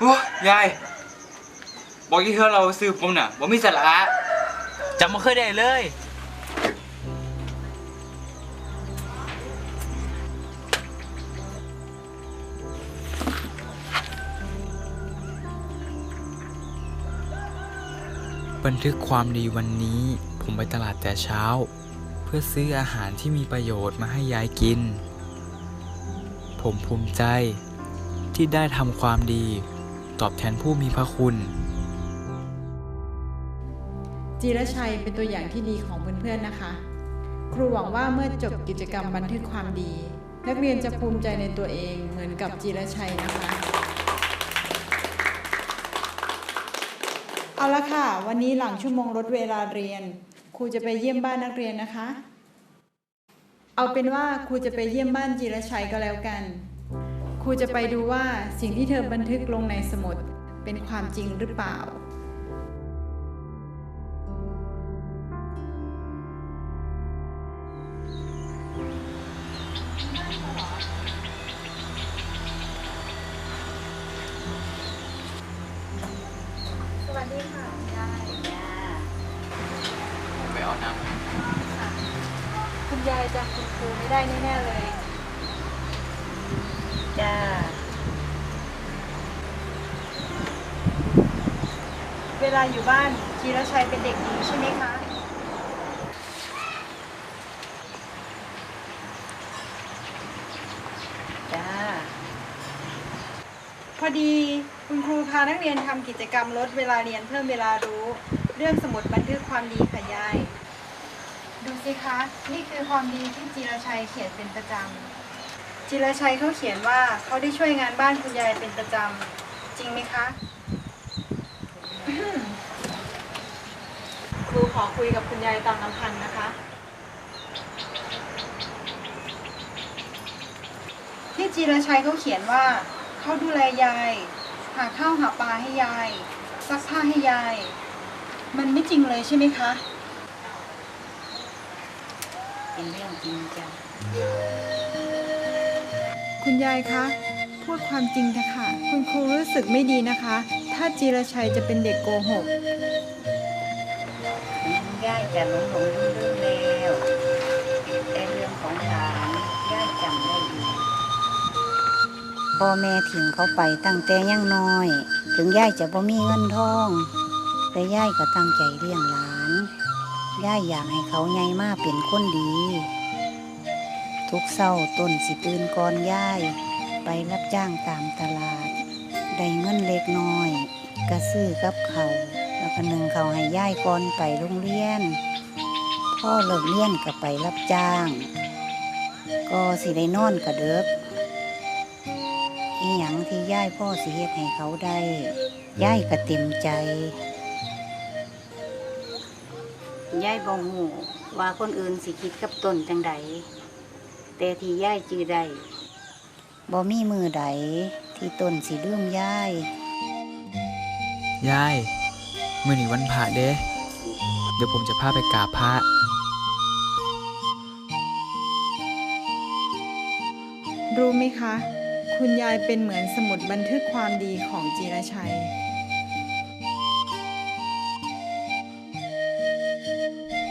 โอ้ยาย บอกยี่เธอเราซื้อผมน่ะบ่มีสาระจำมาเคยได้เลย บันทึกความดีวันนี้ผมไปตลาดแต่เช้า เพื่อซื้ออาหารที่มีประโยชน์มาให้ยายกิน ผมภูมิใจที่ได้ทำความดี ตอบแทนผู้มีพระคุณ จีรชัยเป็นตัวอย่างที่ดีของเพื่อนๆนะคะ ครูหวังว่าเมื่อจบกิจกรรมบันทึกความดี นักเรียนจะภูมิใจในตัวเองเหมือนกับจีรชัยนะคะเอาละค่ะ วันนี้หลังชั่วโมงลดเวลาเรียน ครูจะไปเยี่ยมบ้านนักเรียนนะคะ เอาเป็นว่าครูจะไปเยี่ยมบ้านจีรชัยก็แล้วกัน ครูจะไปดูว่าสิ่งที่เธอบันทึกลงในสมุดเป็นความจริงหรือเปล่า สวัสดีค่ะยายไปเอาน้คุณยายจำคุณครูไม่ได้แน่ๆเลย จ้า เว ลาอยู่บ้านจีรชัยเป็นเด็กดีใช่ไหมคะ จ้า พอดีคุณครูพานักเรียนทำกิจกรรมลดเวลาเรียนเพิ่มเวลารู้ เรื่องสมุดบันทึกความดีค่ะยาย ดูสิคะ นี่คือความดีที่จีรชัยเขียนเป็นประจำจีรชัยเขาเขียนว่าเขาได้ช่วยงานบ้านคุณยายเป็นประจำจริงไหมคะ ครูขอคุยกับคุณยายตามลำพังนะคะ ที่จีรชัยเขาเขียนว่า เขาดูแลยาย หาข้าวหาปลาให้ยาย ซักผ้าให้ยาย มันไม่จริงเลยใช่ไหมคะ เป็นเรื่องจริงจ้ะคุณยายคะ พูดความจริงเถอะค่ะ คุณครูรู้สึกไม่ดีนะคะ ถ้าจีรชัยจะเป็นเด็กโกหกย่าจะหลงหลงลืมลืมแล้วแต่เรื่องของหลานย่าจำได้ดีพ่อแม่ถิ่งเขาไปตั้งแต่ยังน้อย ถึงย่ายจะบ่มีเงินทอง แต่ย่ายก็ตั้งใจเลี้ยงหลาน ย่ายอยากให้เขาใหญ่มากเป็นคนดี ทุกเศร้าต้นสิตื่นก่อนย่าย ไปรับจ้างตามตลาด ได้เงินเล็กน้อยก็ซื้อกับเขาวแล้วก็หนึ่งเขาวให้ย่ายก่อนไปโรงเรียน พ่อเลิกเรียนก็ไปรับจ้าง ก็สิได้นอนกระเดิกอีหยังที่ย่ายพ่อสิเฮ็ดให้เขาได้ย่ายก็เต็มใจย่ายบ่ฮู้ว่าคนอื่นสิคิดกับตนจังใดแต่ที่ย่ายจือได้บ่มีมือใด ที่ตนสิลืมย่าย ยาย มื่อนี้วันพระเด้ เดี๋ยวผมจะพาไปกราบพระ รู้ไหมคะ คุณยายเป็นเหมือนสมุดบันทึกความดีของจีรชัย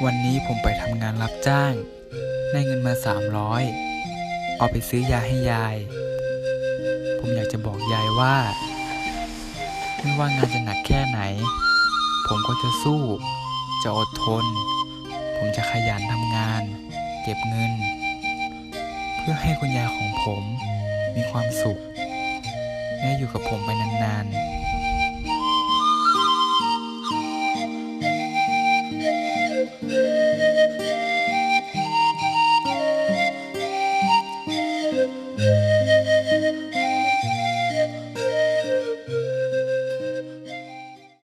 วันนี้ผมไปทำงานรับจ้าง ได้เงินมา 300 เอาไปซื้อยาให้ยาย ผมอยากจะบอกยายว่า ไม่ว่างานจะหนักแค่ไหน ผมก็จะสู้ จะอดทน ผมจะขยันทำงาน เก็บเงิน เพื่อให้คุณยายของผมมีความสุข และอยู่กับผมไปนานๆ